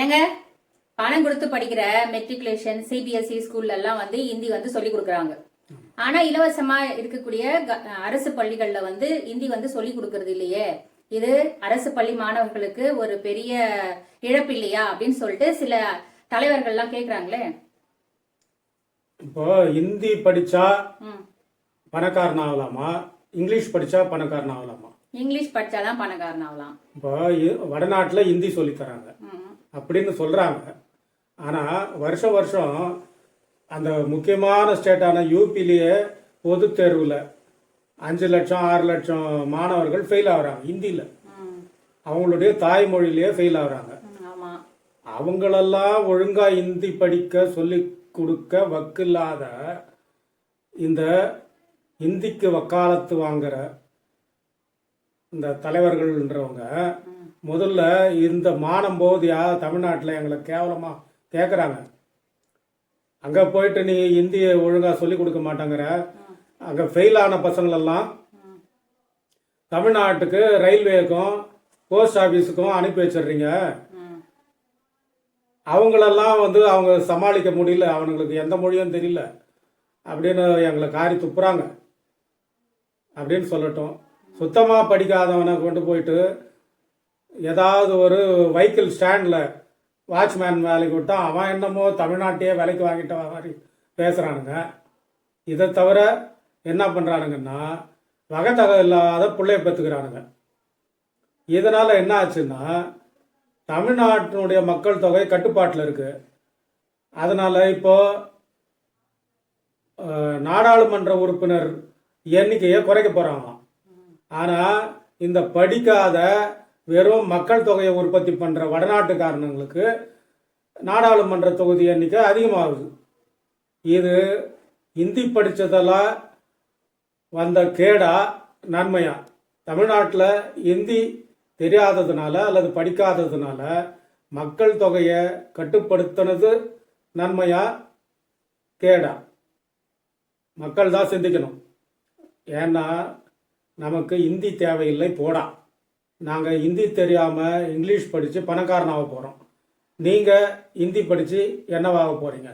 ஏங்க பணம் கொடுத்து படிக்கிற மெட்ரிகுலேஷன் சிபிஎஸ்இ ஸ்கூல்ல எல்லாம் வந்து ஹிந்தி வந்து சொல்லி கொடுக்குறாங்க. ஆனா இலவசமா இருக்கக்கூடிய அரசு பள்ளிகள்ல வந்து ஹிந்தி வந்து சொல்லி கொடுக்கறது இல்லையே. இது அரசு பள்ளி மாணவர்களுக்கு ஒரு பெரிய இழப்பு இல்லையா அப்படின்னு சொல்லிட்டு சில தலைவர்கள்லாம் கேக்குறாங்களே. இப்போ ஹிந்தி படிச்சா. பணக்காரன் ஆகலாமா இங்கிலீஷ் படிச்சா பணக்காரன் ஆகலாமா இங்கிலீஷ் படிச்சாதான் பணக்காரன் ஆகலாம் இப்போ வடநாட்டுல ஹிந்தி சொல்லி தராங்க. அப்படின்னு சொல்றாங்க. ஆனா வருஷம் வருஷம் அந்த முக்கியமான ஸ்டேட்டான யூபிலேயே பொது தேர்வில் அஞ்சு லட்சம் ஆறு லட்சம் மாணவர்கள் ஃபெயில் ஆகுறாங்க ஹிந்தியில். அவங்களுடைய தாய்மொழியிலேயே ஃபெயில் ஆகுறாங்க. அவங்களெல்லாம் ஒழுங்கா ஹிந்தி படிக்க சொல்லி கொடுக்க வக்கில்லாத இந்த ஹிந்திக்கு வக்காலத்து வாங்குற இந்த தலைவர்கள்ன்றவங்க முதல்ல இந்த மானம் போதியா தமிழ்நாட்டில் எங்களை கேவலமாக கேட்குறாங்க அங்கே போயிட்டு நீ இந்தியை ஒழுங்காக சொல்லி கொடுக்க மாட்டாங்கிற. அங்கே ஃபெயில் ஆன பசங்களெல்லாம் தமிழ்நாட்டுக்கு ரயில்வேக்கும் போஸ்ட் ஆஃபீஸுக்கும் அனுப்பி வச்சிடுறீங்க. அவங்களெல்லாம் வந்து அவங்க சமாளிக்க முடியல அவனுங்களுக்கு எந்த மொழியும் தெரியல அப்படின்னு எங்களை காரி துப்புறாங்க. அப்படின்னு சொல்லட்டும். சுத்தமாக படிக்காதவனை கொண்டு போயிட்டு ஏதாவது ஒரு வெஹிக்கிள் ஸ்டாண்டில் வாட்ச்மேன் வேலைக்கு விட்டா அவன் என்னமோ தமிழ்நாட்டையே விலைக்கு வாங்கிட்ட மாதிரி பேசுகிறானுங்க இதை தவிர என்ன பண்ணுறானுங்கன்னா வகத்தக இல்லாத பிள்ளைய பெற்றுக்கிறானுங்க இதனால் என்ன ஆச்சுன்னா தமிழ்நாட்டினுடைய மக்கள் தொகை கட்டுப்பாட்டில் இருக்குது அதனால் இப்போது நாடாளுமன்ற உறுப்பினர் எண்ணிக்கையை குறைக்க போறாங்களாம். ஆனால் இந்த படிக்காத வெறும் மக்கள் தொகையை உற்பத்தி பண்ணுற வடநாட்டுக்காரனுங்களுக்கு நாடாளுமன்ற தொகுதி எண்ணிக்கை அதிகமாகுது. இது இந்தி படித்ததெல்லாம் வந்த கேடா நன்மையா? தமிழ்நாட்டில் இந்தி தெரியாததுனால அல்லது படிக்காததுனால மக்கள் தொகையை கட்டுப்படுத்தினது நன்மையா? கேடா. மக்கள் தான் சிந்திக்கணும். ஏன்னா நமக்கு இந்தி தேவையில்லை போடா. நாங்கள் ஹிந்தி தெரியாமல் இங்கிலீஷ் படித்து பணக்காரனாக போகிறோம் நீங்கள் ஹிந்தி படித்து என்னவாக போகிறீங்க